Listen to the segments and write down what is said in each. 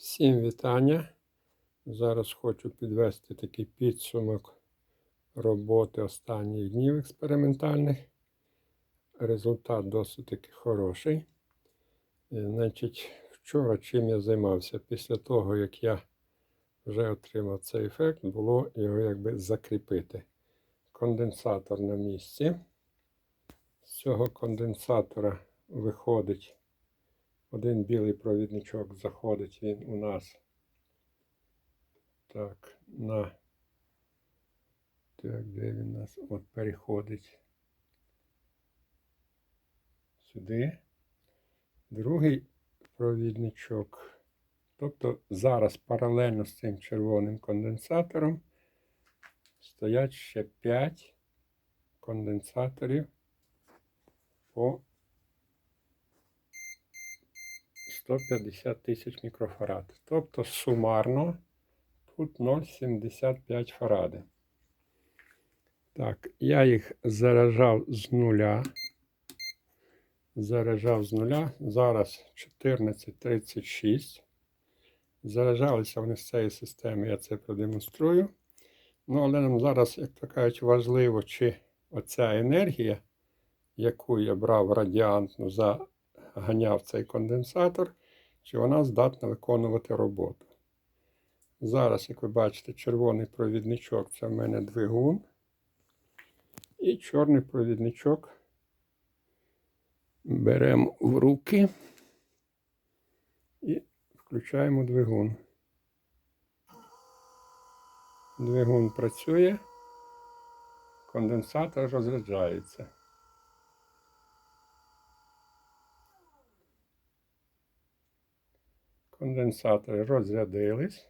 Всім вітання. Зараз хочу підвести такий підсумок роботи останніх днів експериментальних. Результат досить таки хороший. Е, Значить, вчора чим я займався? Після того, як я вже отримав цей ефект, було його якби закріпити. Конденсатор на місці. З цього конденсатора виходить один білий провідничок заходить він у нас так, на так, де він у нас? От переходить сюди. Другий провідничок. Тобто зараз паралельно з цим червоним конденсатором стоять ще 5 конденсаторів по 150 тисяч мікрофарад. Тобто сумарно тут 0,75 фаради. Так, я їх заряджав з нуля. Заряджав з нуля. Зараз 14.36. Заряджалися вони з цієї системи, я це продемонструю. Ну, але нам зараз, як то кажуть, важливо, чи оця енергія, яку я брав радіантну за ганяв цей конденсатор, чи вона здатна виконувати роботу. Зараз, як ви бачите, червоний провідничок це в мене двигун. І чорний провідничок беремо в руки і включаємо двигун. Двигун працює, конденсатор розряджається. Конденсатори розрядились.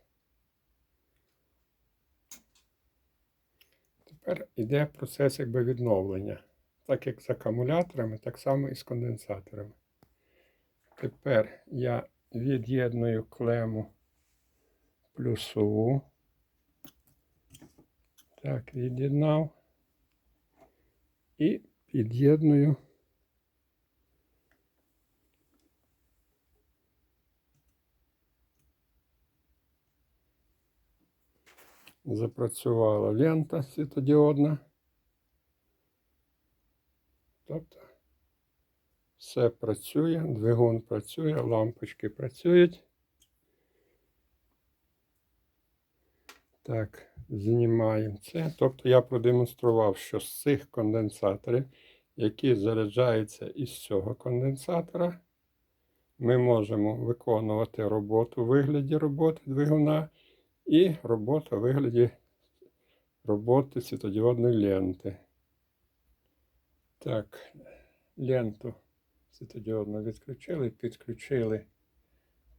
Тепер йде процес якби відновлення. Так як з акумуляторами, так само і з конденсаторами. Тепер я від'єдную клему плюсову. Так, від'єднав. І під'єдную. Запрацювала лента світодіодна. Тобто все працює, двигун працює, лампочки працюють. Так, знімаємо це. Тобто я продемонстрував, що з цих конденсаторів, які заряджаються із цього конденсатора, ми можемо виконувати роботу у вигляді роботи двигуна і робота у вигляді роботи світодіодної ленти. Так, ленту світодіодну відключили, підключили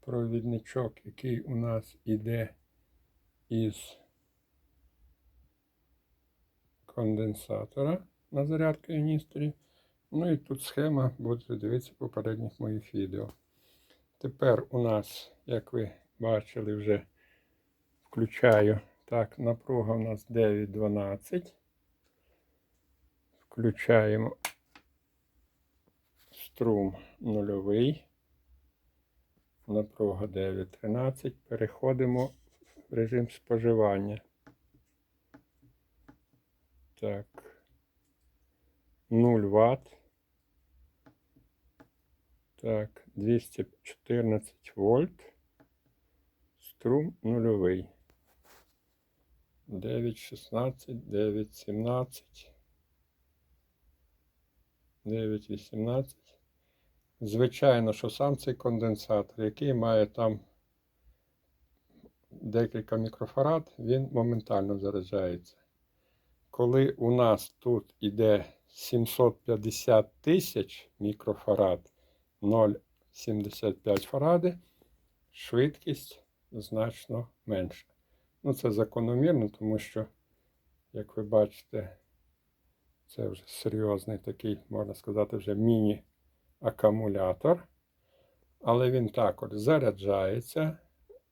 провідничок, який у нас іде із конденсатора на зарядку іністорів. Ну і тут схема, будете дивитися попередніх моїх відео. Тепер у нас, як ви бачили, вже включаю. Так, напруга у нас 9,12. Включаємо струм нульовий. Напруга 9,13. Переходимо в режим споживання. Так. 0 Вт. Так, 214 вольт. Струм нульовий. 9,16, 9,17, 9,18. Звичайно, що сам цей конденсатор, який має там декілька мікрофарад, він моментально заряджається. Коли у нас тут іде 750 тисяч мікрофарад 0,75 фаради, швидкість значно менша. Ну, це закономірно, тому що, як ви бачите, це вже серйозний такий, можна сказати, вже міні-акумулятор. Але він також заряджається.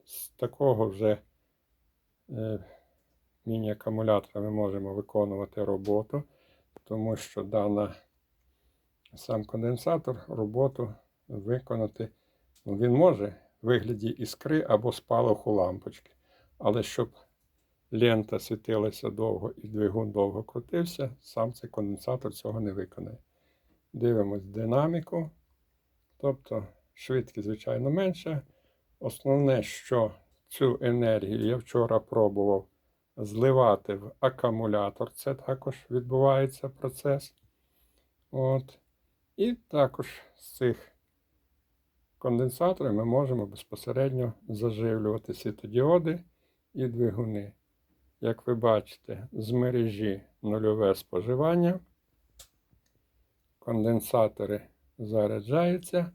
З такого вже е, міні-акумулятора ми можемо виконувати роботу, тому що дана сам конденсатор роботу виконати, ну, він може в вигляді іскри або спалаху лампочки. Але щоб лента світилася довго і двигун довго крутився, сам цей конденсатор цього не виконає. Дивимось динаміку. Тобто швидкість, звичайно, менша. Основне, що цю енергію я вчора пробував зливати в акумулятор. Це також відбувається процес. От. І також з цих конденсаторів ми можемо безпосередньо заживлювати світодіоди і двигуни. Як ви бачите, з мережі нульове споживання. Конденсатори заряджаються,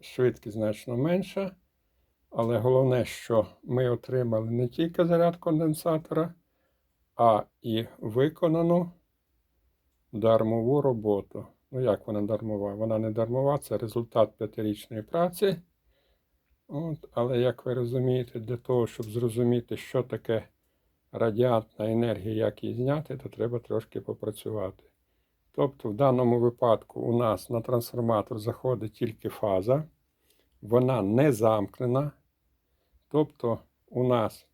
швидкість значно менша. Але головне, що ми отримали не тільки заряд конденсатора, а і виконану дармову роботу. Ну, як вона дармова? Вона не дармова, це результат п'ятирічної праці. От, але як ви розумієте, для того, щоб зрозуміти, що таке радіантна енергія, як її зняти, то треба трошки попрацювати. Тобто, в даному випадку у нас на трансформатор заходить тільки фаза, вона не замкнена. Тобто у нас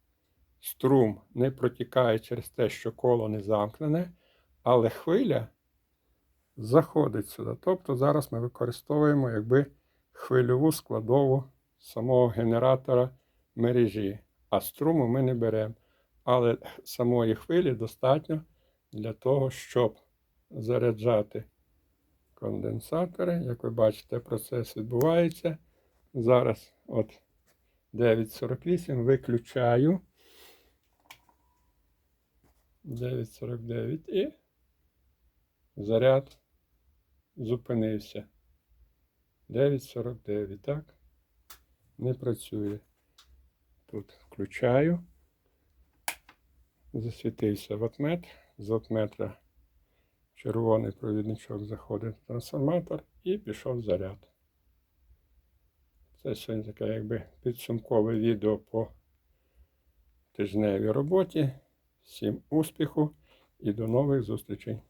струм не протікає через те, що коло не замкнене, але хвиля заходить сюди. Тобто зараз ми використовуємо якби хвильову складову самого генератора мережі, а струму ми не беремо. Але самої хвилі достатньо для того, щоб заряджати конденсатори. Як ви бачите, процес відбувається. Зараз от 9.48 виключаю. 9.49 і заряд зупинився. 9.49, так? Не працює. Тут включаю. Засвітився ватмет. З ватметра червоний провідничок заходить в трансформатор і пішов заряд. Це сьогодні таке якби підсумкове відео по тижневій роботі. Всім успіху і до нових зустрічей!